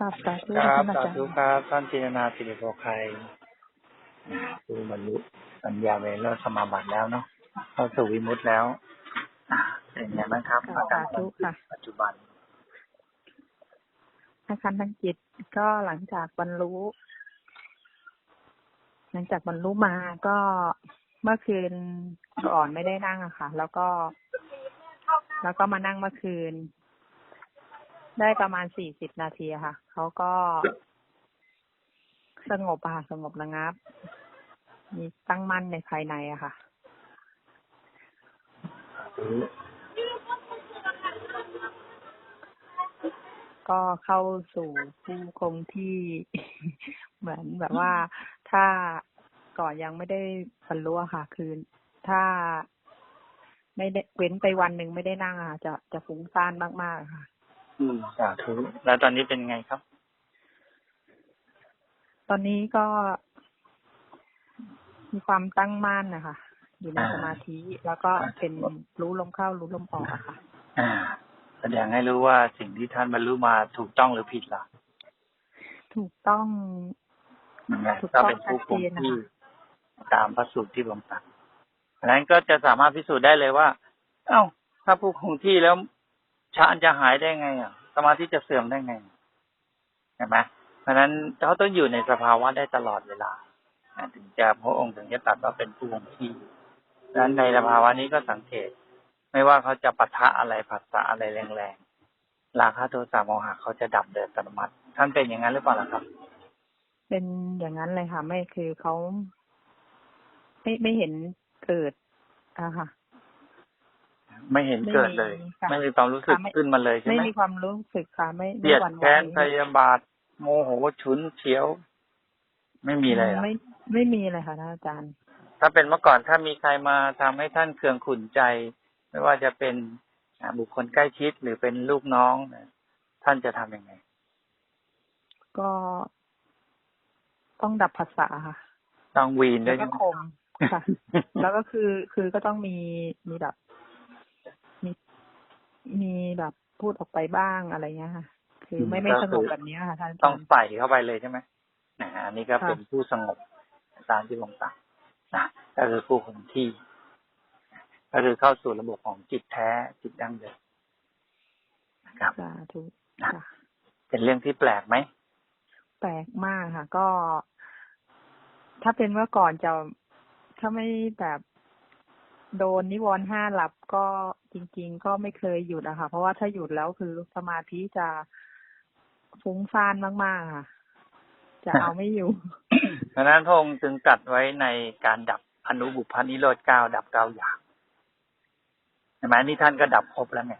กราบสาธุครัท่าบนอาสาจารธุย์ครับท่านจินนาสิริโภไคคือบรรลุสัญญาเวลาสมาบัติแล้วเนาะเข้าสู่วิมุตติแล้วอ่าเป็นไงบ้างครับกราบสาธุค่ะปัจจุบันอาการทางจิตก็หลังจากบรรลุหลังจากบรรลุมาก็เมื่อคืนก่อนไม่ได้นั่งอะค่ะ แล้วก็ แล้วก็มานั่งเมื่อคืน ได้ประมาณสี่สิบนาทีค่ะ เขาก็สงบอะค่ะสงบระงับ มีตั้งมั่นในภายในอะค่ะ ก็เข้าสู่ผู้คงที่ เหมือนแบบว่าถ้าก่อนยังไม่ได้บรรลุค่ะ คือถ้าไม่ได้เว้นไปวันหนึ่งไม่ได้นั่งอะค่ะ จะจะฟุ้งซ่านมากๆค่ะ อืมสาธุแล้วตอนนี้เป็นไงครับ ตอนนี้ก็ มีความตั้งมั่นนะคะอยู่ในอ่าสมาธิแล้วก็เป็นรู้ลมเข้ารู้ลมออกอะค่ะ อ่า แสดงให้รู้ว่าสิ่งที่ท่านบรรลุมาถูกต้องหรือผิดล่ะ ถูกต้องยังไงถูกก็ต้องเป็นผู้คงชัดเจนนะคะที่ตามพระสูตรที่ผมตัดดังนั้นก็จะสามารถพิสูจน์ได้เลยว่า เอ้า ถ้าผู้คงที่แล้วฌานจะหายได้ไงอะ สมาธิจะเสื่อมได้ไงเห็นไหมเพราะนั้นเขาต้องอยู่ในสภาวะได้ตลอดเวลาถึงจะพระองค์ถึงจะตัดว่าเป็นผู้คงที่ดังนั้นในสภาวะนี้ก็สังเกต ไม่ว่าเขาจะปะทะอะไรผัสสะอะไรแรงๆราคะโทสะโมหะเขาจะดับโดยอัตโนมัติท่านเป็นอย่างนั้นหรือเปล่าล่ะครับ เป็นอย่างนั้นเลยค่ะ ไม่คือเขาไม่ไม่เห็นเกิดอะค่ะ ไม่เห็นเกิดเลย ไม่มีค่ะไม่มีความรู้สึกค่ะไม่ขึ้นมาเลยใช่ไม่ไหมมีความรู้สึกค่ะไม่เกไม่ลียดหวั่นไหวแค้นพยาบาท โมโหฉุนเฉียว ไม่มีเลยเหรอไม่ไม่มีเลยค่ะท่านอาจารย์ ถ้าเป็นเมื่อก่อนถ้ามีใครมาทำให้ท่านเคืองขุนใจ ไม่ว่าจะเป็นอ่าบุคคลใกล้ชิดหรือเป็นลูกน้องนะท่านจะทำยังไง ก็ต้องดับภาษาค่ะต้องวีนด้แล้ววยก็ใช่ไหมข่มค่ะแล้วก็คือคือก็ต้องมีมีแบบมี มีแบบพูดออกไปบ้างอะไรเงี้ยค่ะ คือไม่ไม่สงบแบบเนี้ยค่ะท่านอาต้จาองรย์ใส่เข้าไปเลยใช่ไหมนะอันนี้ก็ค่ะเป็นผู้สงบตามที่ผมตัดนะก็คือผู้คงที่ก็คือเข้าสู่ระบบของจิตแท้จิตดั้งเดิมนะครับสาธุค่ะเป็นเรื่องที่แปลกไหมแปลกมากค่ะ ก็ ถ้าเป็นเมื่อก่อนจะถ้าไม่แบบ โดนนิวรณ์ห้าหลับก็จริง ๆ ก็ไม่เคยหยุดอะค่ะ เพราะว่าถ้าหยุดแล้วคือสมาธิจะฟุ้งซ่านมากๆค่ะ จะเอาไม่อยู่เพราะนั้นพระองค์จึงตัดไว้ในการดับอนุบุพนิโรธเก้าดับเก้าอย่างใช่ไหมนี่ท่านก็ดับครบแล้วไง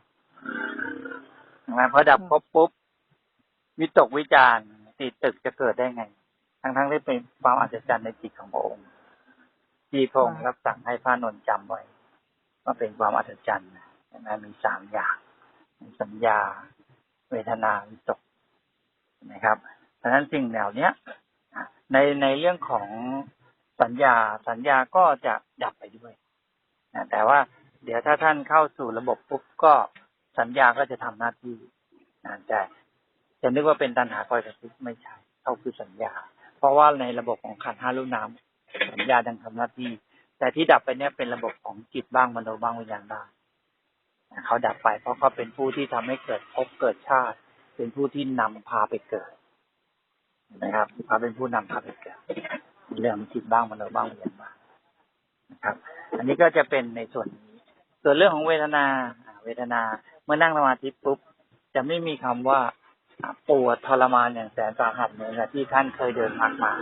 ใช่ไหมพอดับครบปุ๊บวิตกวิจารณ์ติดตึกจะเกิดได้ไง ทั้งๆที่เป็นความอัศจรรย์ในจิตของพระองค์ ที่พระองค์รับสั่งให้พระนนท์จำไว้ว่าเป็นความอัศจรรย์นะใช่ไหมมีสามอย่างมีสัญญา เวทนาวิตกนะครับเพราะฉะนั้นสิ่งเหล่าเนี้ยในในเรื่องของสัญญาสัญญาก็จะดับไปด้วยนะแต่ว่าเดี๋ยวถ้าท่านเข้าสู่ระบบปุ๊บก็สัญญาก็จะทำหน้าที่นะแต่จะนึกว่าเป็นตัณหาคอยกระซิบไม่ใช่เขาคือสัญญา เพราะว่าในระบบของขันธ์ห้าลูกน้ำ สัญญาดังทำหน้าที่ แต่ที่ดับไปเนี่ยเป็นระบบของจิตบ้างมโนบ้างวิญญาณบ้างเขาดับไปเพราะเขาเป็นผู้ที่ทำให้เกิดภพเกิดชาติ เป็นผู้ที่นำพาไปเกิดนะครับเขาเป็นผู้นำพาไปเกิดเรื่องจิตบ้างมโนบ้างวิญญาณบ้างนะครับ อันนี้ก็จะเป็นในส่วนนี้ส่วนเรื่องของเวทนาเวทนาเมื่อนั่งสมาธิปุ๊บจะไม่มีคำว่าอ่าปวดทรมานอย่างแสนสาหัสเหมือนกับที่ท่านเคยเดินทางมา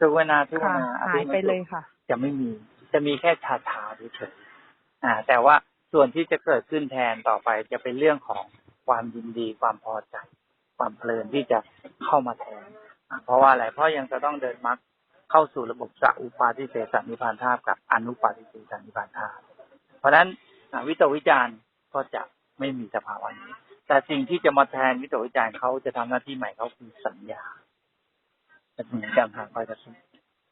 ทุกเวลาทุกเวค่ะลาหายไปเลยค่ะ จะไม่มี จะมีแค่ชาชาเฉยๆอ่า แต่ว่าส่วนที่จะเกิดขึ้นแทนต่อไปจะเป็นเรื่องของความยินดีความพอใจ ความเพลินที่จะเข้ามาแทนเพราะว่าอะไรเพราะยังจะต้องเดินมรรคเข้าสู่ระบบสัอุปาทิเสสนิพพานธาตุกับอนุปาทิเสสนิพพานธาตุเพราะฉะนั้นอ่าวิตกวิจารณ์ก็จะไม่มีสภาวะนี้แต่สิ่งที่จะมาแทนวิตกวิจารณ์เขาจะทำหน้าที่ใหม่เขาคือสัญญา จะเหมือนกันทางคอยกระซิบ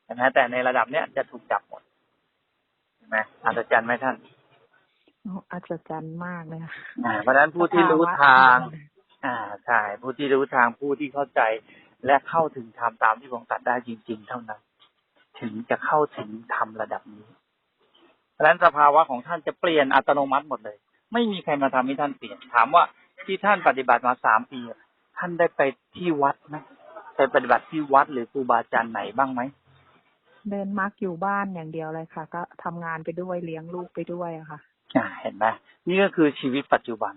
ใช่ไหมแต่ในระดับเนี้ยจะถูกจับหมดเห็นไหมอัศจรรย์ไหมท่านอัศจรรย์มากเลยค่ะอ่าเพราะฉะนั้นผู้ที่รู้ทาง อ่าใช่ผู้ที่รู้ทางผู้ที่เข้าใจ และเข้าถึงธรรมตามที่พระองค์ตรัดได้จริง ๆ เท่านั้น ถึงจะเข้าถึงธรรมระดับนี้เพราะฉะนั้นสภาวะของท่านจะเปลี่ยนอัตโนมัติหมดเลย ไม่มีใครมาทำให้ท่านเปลี่ยน ถามว่าที่ท่านปฏิบัติมาสามปีท่านได้ไปที่วัดไหม ไปปฏิบัติที่วัดหรือครูบาอาจารย์ไหนบ้างไหมเดินมักอยู่บ้านอย่างเดียวเลยค่ะ ก็ทำงานไปด้วยเลี้ยงลูกไปด้วยอะค่ะอ่าเห็นไหมนี่ก็คือชีวิตปัจจุบัน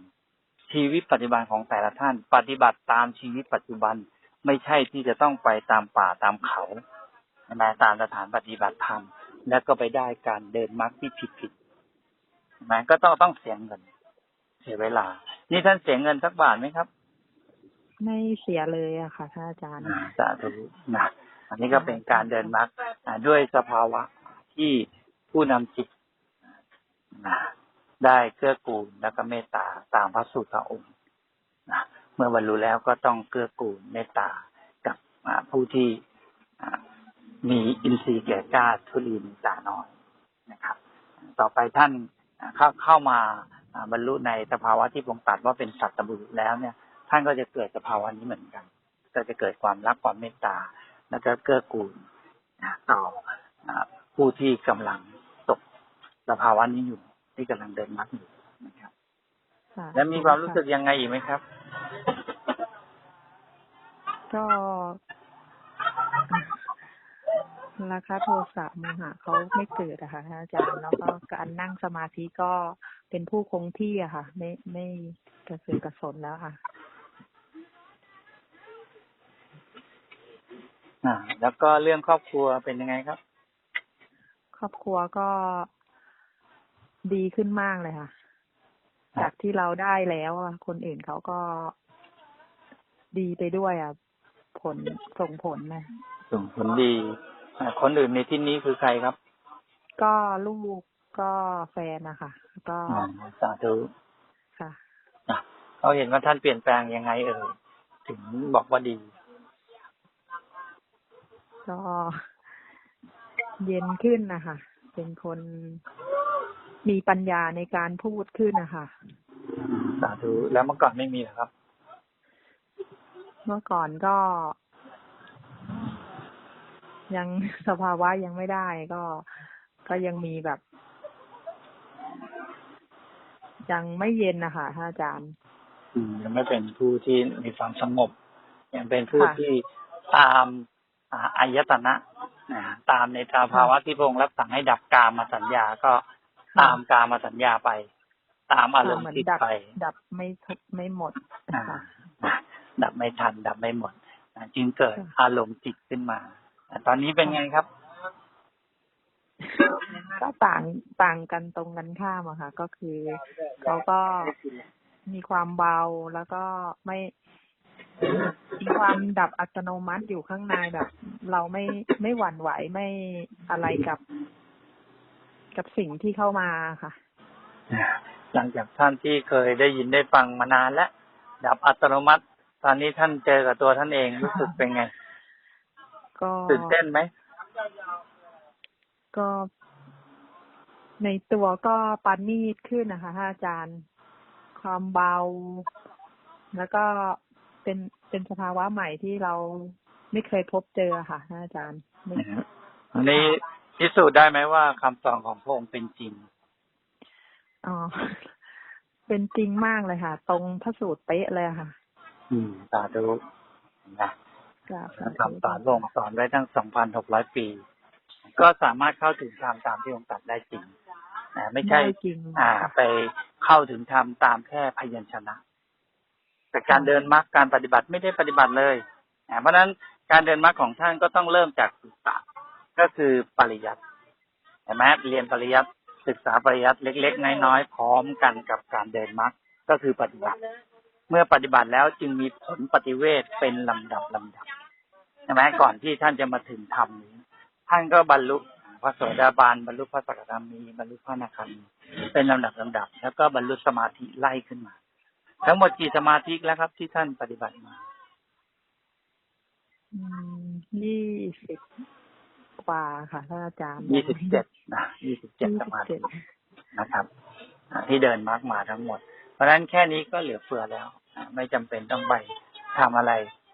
ชีวิตปัจจุบันของแต่ละท่าน ปฏิบัติตามชีวิตปัจจุบันไม่ใช่ที่จะต้องไปตามป่าตามเขาใช่ไหมตามสถานปฏิบัติธรรมแล้วก็ไปได้การเดินมรรคที่ผิดผิดๆใช่ไหมก็ต้องต้องเสียเงิน เสียเวลา นี่ท่านเสียเงินสักบาทไหมครับ ไม่เสียเลยอะค่ะท่านอาจารย์อ่าสาธุนะอันนี้ก็เป็นการเดินมรรคอ่าด้วยสภาวะที่ผู้นำจิตนะได้เกื้อกูลแล้วก็เมตตาตามพระสูตรพระองค์นะเมื่อบรรลุแล้วก็ต้องเกื้อกูลเมตตากับอ่าผู้ที่อ่ามีอินทรีย์แก่กล้าทุลีมีตาน้อยนะครับ ต่อไปท่านอ่าเข้าเข้ามาอ่าบรรลุในสภาวะที่พระองค์ตรัดว่าเป็นสัตตบุรุษแล้วเนี่ย ท่านก็จะเกิดสภาวะนี้เหมือนกัน ก็จะเกิดความรักความเมตตา แล้วก็เกื้อกูลนะต่อนะผู้ที่กำลังตกสภาวะนี้อยู่ที่กำลังเดินมรรคอยู่นะครับค่ะแล้วมีความรู้สึกยังไงอีกไหมครับ ก็ราคาโทสะโมหะเขาไม่เกิดอะค่ะท่านอาจารย์แล้วก็การนั่งสมาธิก็เป็นผู้คงที่อะค่ะ ไม่ไม่กระเสือกกระสนแล้วค่ะ อ่า แล้วก็เรื่องครอบครัวเป็นยังไงครับ ครอบครัวก็ดีขึ้นมากเลยค่ะ จากที่เราได้แล้วอะคนอื่นเขาก็ดีไปด้วยอะ ผลส่งผลนะส่งผลดีอ่าคนอื่นในที่นี้คือใครครับ ก็ลูกก็แฟนนะคะก็อ่าสาธุค่ะอะเขาเห็นว่าท่านเปลี่ยนแปลงยังไงเอ่ยถึงบอกว่าดี ก็เย็นขึ้นนะคะ เป็นคนมีปัญญาในการพูดขึ้นนะคะสาธุแล้วเมื่อก่อนไม่มีเหรอครับ เมื่อก่อนก็ ยังสภาวะยังไม่ได้ก็ก็ยังมีแบบ ยังไม่เย็นนะคะท่านอาจารย์อืมยังไม่เป็นผู้ที่มีความสงบยังเป็นผู้ค่ะที่ตาม อ่าอายตนะนะตามในตาภาวะที่พระองค์รับสั่งให้ดับกามมาสัญญาก็ตามกามมาสัญญาไป ตามอารมณ์เหมือนจิตดับไป ดับไม่ทุกไม่หมดอ่าค่ะนะดับไม่ทัน ดับไม่หมดอ่าจึงเกิดค่ะอารมณ์จิตขึ้นมาแต่ตอนนี้เป็นไงครับก็ต่างต่างกันตรงกันข้ามอะค่ะ ก็คือเขาก็มีความเบาแล้วก็ไม่มี ความดับอัตโนมัติอยู่ข้างในแบบ เราไม่ไม่หวั่นไหวไม่อะไรกับกับสิ่งที่เข้ามาค่ะ หลังจากท่านที่เคยได้ยินได้ฟังมานานแล้วดับอัตโนมัติ ตอนนี้ท่านเจอกับตัวท่านเองรู้สึกเป็นไง ก็ตื่นเต้นไหม ก็ในตัวก็ปานีตขึ้นนะคะท่านอาจารย์ ความเบา แล้วก็เป็น เป็นสภาวะใหม่ที่เราไม่เคยพบเจอค่ะท่านอาจารย์ไม่นะครับอันนี้พิสูจน์ได้ไหมว่าคำสอนของพระองค์เป็นจริงอ๋อเป็นจริงมากเลยค่ะ ตรงพระสูตรเป๊ะเลยค่ะ อืมสาธุนะกราบคำสอนพระองค์สอนไว้ตั้ง2,600ปี ก็สามารถเข้าถึงธรรมตามที่องค์ตรัดได้จริงนะไม่ใช่ด้จริงอ่าค่ะไปเข้าถึงธรรมตามแค่พยัญชนะ แต่การเดินมรรคการปฏิบัติไม่ได้ปฏิบัติเลยเพราะฉะนั้นการเดินมรรคของท่านก็ต้องเริ่มจากศึกษาก็คือปริยัติเห็นไหมเรียนปริยัติศึกษาปริยัติเล็ก ๆ น้อยๆพร้อมกันกับการเดินมรรคก็คือปฏิบัติ เมื่อปฏิบัติแล้วจึงมีผลปฏิเวทเป็นลำดับลำดับใช่ไหมก่อนที่ท่านจะมาถึงธรรมนี้ ท่านก็บรรลุพระโสดาบันบรรลุพระสกทามีบรรลุพระนาคามีเป็นลำดับลำดับ แล้วก็บรรลุสมาธิไล่ขึ้นมา ทั้งหมดกี่สมาธิแล้วครับ ที่ท่านปฏิบัติมาอืมยี่สิบกว่าค่ะท่านอาจารย์ยี่สิบเจ็ดนะยี่สิบเจ็ดยี่สสิบมาธิเจ็ดนะครับอ่าที่เดินมรรคมาทั้งหมด เพราะฉะนั้นแค่นี้ก็เหลือเฟือแล้วอ่าไม่จำเป็นต้องไปทำอะไร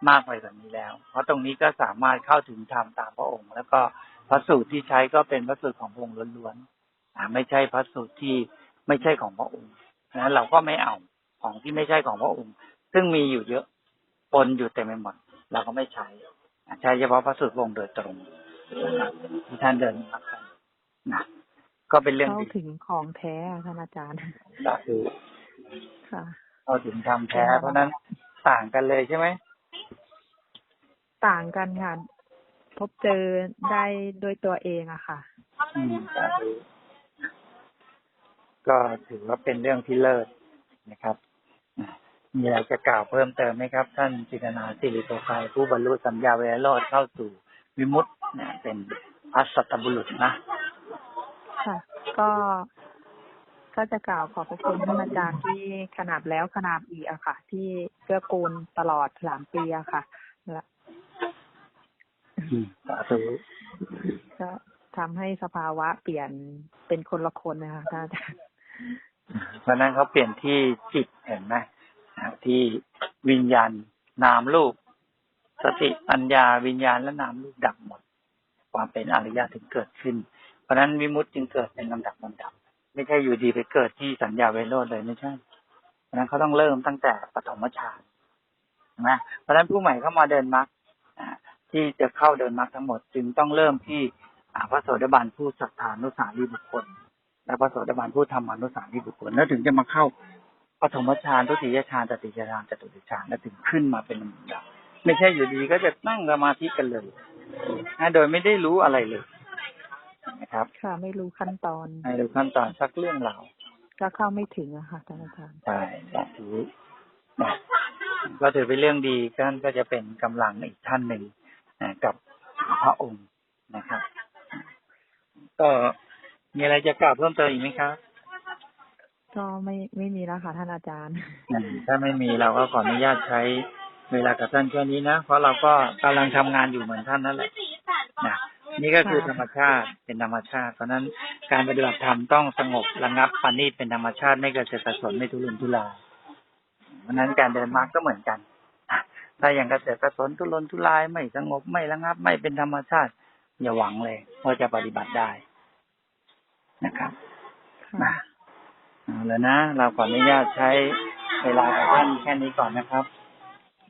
มากไปกว่านี้แล้ว เพราะตรงนี้ก็สามารถเข้าถึงธรรมตามพระองค์ แล้วก็พระสูตรที่ใช้ก็เป็นพระสูตรของพระองค์ล้วนๆอ่าไม่ใช่พระสูตรที่ไม่ใช่ของพระองค์นะเราก็ไม่เอา ของที่ไม่ใช่ของพระองค์ ซึ่งมีอยู่เยอะปนอยู่เต็มไปหมดเราก็ไม่ใช้ใช้เฉพาะพระสูตรพระองค์โดยตรงนะครับที่ท่านเดินมากันนะก็เป็นเรื่องเข้าดีถึงของแท้อะท่านอาจารย์ก็คือค่ะเข้าถึงธรรมแท้ เพราะฉะนั้นต่างกันเลยใช่ไหมต่างกันค่ะพบเจอได้ด้วยตัวเองอะค่ะอืมสาธุก็ถือว่าเป็นเรื่องที่เลิศนะครับอะ มีอะไรจะกล่าวเพิ่มเติมไหมครับ ท่านจิตนาสิริโตไกายผู้บรรลุสัญญาเวรโลดเข้าสู่วิมุตติเนี่ยเป็นพระสัตบุรุษนะ ค่ะ ก็ก็จะกล่าวขอบพระคุณท่านอาจารย์ที่ขนาบแล้วขนาบอีกอะค่ะ ที่เกื้อกูลตลอดสามปีอะค่ะและอืมสาธุก็ทำให้สภาวะเปลี่ยนเป็นคนละคนนะคะท่านอาจารย์เพราะฉะนั้นเขาเปลี่ยนที่จิตเห็นไหม อะที่วิญญาณนามรูป สติปัญญาวิญญาณและนามรูปดับหมด ความเป็นอริยะถึงเกิดขึ้น เพราะฉะนั้นวิมุตติจึงเกิดเป็นลำดับลำดับ ไม่ใช่อยู่ดีไปเกิดที่สัญญาเวโรดเลยไม่ใช่เพราะนั้นเขาต้องเริ่มตั้งแต่ปฐมฌานนไหมเพราะนั้นผู้ใหม่เข้ามาเดินมรรคที่จะเข้าเดินมรรคทั้งหมด จึงต้องเริ่มที่พระโสดาบันผู้ศรัทธานุสารีบุคคล และพระโสดาบันผู้ทำอนุสารีบุคคลแล้วถึงจะมาเข้า ปฐมฌานทุติยฌานตติยฌานจตุติยฌานแล้วถึงขึ้นมาเป็นลำดับไม่ใช่อยู่ดีก็จะนั่งสมาธิกันเลยนะโดยไม่ได้รู้อะไรเลยนะครับ ค่ะ ไม่รู้ขั้นตอนให้ดูขั้นตอนสักเรื่องราวก็เข้าไม่ถึงอะค่ะท่านอาจารย์ใช่สาธุนะก็ถือเป็นเรื่องดีท่านก็จะเป็นกำลังอีกท่านหนึ่งนะกับพระองค์นะครับ ก็มีอะไรจะกล่าวเพิ่มเติมอีกไหมครับ ก็ไม่ไม่มีแล้วค่ะท่านอาจารย์อืมถ้าไม่มีเราก็ขออนุญาตใช้เวลากับท่านแค่นี้นะ เพราะเราก็กำลังทำงานอยู่เหมือนท่านนั่นแหละนะนี่ก็คือธรรมชาติเป็นธรรมชาติ เพราะฉะนั้นการปฏิบัติธรรมต้องสงบระงับปานีตเป็นธรรมชาติไม่กระเสือกกระสนไม่ทุรนทุรายเพราะฉะนั้นการเดินมรรคก็เหมือนกันอะถ้าอย่างกระเสือกกระสนทุรนทุรายไม่สงบไม่ระงับ ไม่เป็นธรรมชาติ อย่าหวังเลยว่าจะปฏิบัติได้นะครับค่ะมา เอาแล้วนะ เราขออนุญาตใช้เวลากับท่านแค่นี้ก่อนนะครับ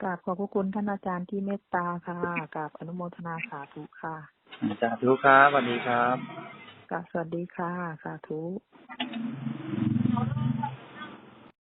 กราบขอบพระคุณท่านอาจารย์ที่เมตตาค่ะกราบอนุโมทนาสาธุค่ะสาธุครับสวัสดีครับกราบสวัสดีค่ะ สาธุค